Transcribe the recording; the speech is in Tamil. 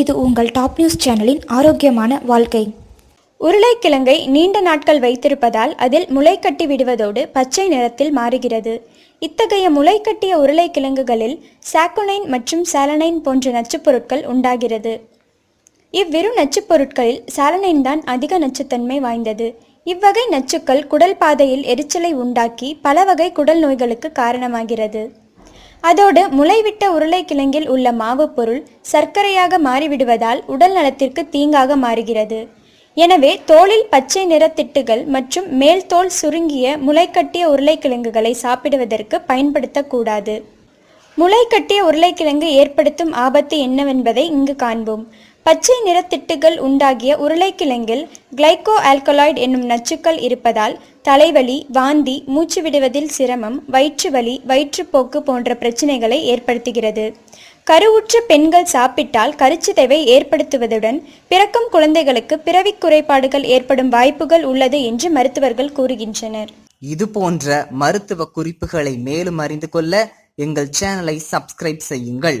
இது உங்கள் டாப் நியூஸ் சேனலின் ஆரோக்கியமான வாழ்க்கை. உருளைக்கிழங்கை நீண்ட நாட்கள் வைத்திருப்பதால் அதில் முளை கட்டி விடுவதோடு பச்சை நிறத்தில் மாறுகிறது. இத்தகைய முளை கட்டிய உருளைக்கிழங்குகளில் சாக்குனைன் மற்றும் சாலனைன் போன்ற நச்சுப்பொருட்கள் உண்டாகிறது. இவ்விரு நச்சுப்பொருட்களில் சாலனைன் தான் அதிக நச்சுத்தன்மை வாய்ந்தது. இவ்வகை நச்சுக்கள் குடல் பாதையில் எரிச்சலை உண்டாக்கி பல வகை குடல் நோய்களுக்கு காரணமாகிறது. அதோடு முளைவிட்ட உருளைக்கிழங்கில் உள்ள மாவு பொருள் சர்க்கரையாக மாறிவிடுவதால் உடல் நலத்திற்கு தீங்காக மாறுகிறது. எனவே தோளில் பச்சை நிற திட்டுகள் மற்றும் மேல் தோல் சுருங்கிய முளைக்கட்டிய உருளைக்கிழங்குகளை சாப்பிடுவதற்கு பயன்படுத்தக்கூடாது. முளைக்கட்டிய உருளைக்கிழங்கு ஏற்படுத்தும் ஆபத்து என்னவென்பதை இங்கு காண்போம். பச்சை நிறத்திட்டுகள் உண்டாகிய உருளைக்கிழங்கில் கிளைகோ ஆல்கலாய்டு என்னும் நச்சுக்கள் இருப்பதால் தலைவலி வாந்தி மூச்சு விடுவதில் சிரமம் வயிற்று வலி வயிற்றுப்போக்கு போன்ற பிரச்சினைகளை ஏற்படுத்துகிறது. கருவுற்ற பெண்கள் சாப்பிட்டால் கருச்சிதைவை ஏற்படுத்துவதுடன் பிறக்கும் குழந்தைகளுக்கு பிறவிக் குறைபாடுகள் ஏற்படும் வாய்ப்புகள் உள்ளது என்று மருத்துவர்கள் கூறுகின்றனர். இது போன்ற மருத்துவ குறிப்புகளை மேலும் அறிந்து கொள்ள எங்கள் சேனலை சப்ஸ்கிரைப் செய்யுங்கள்.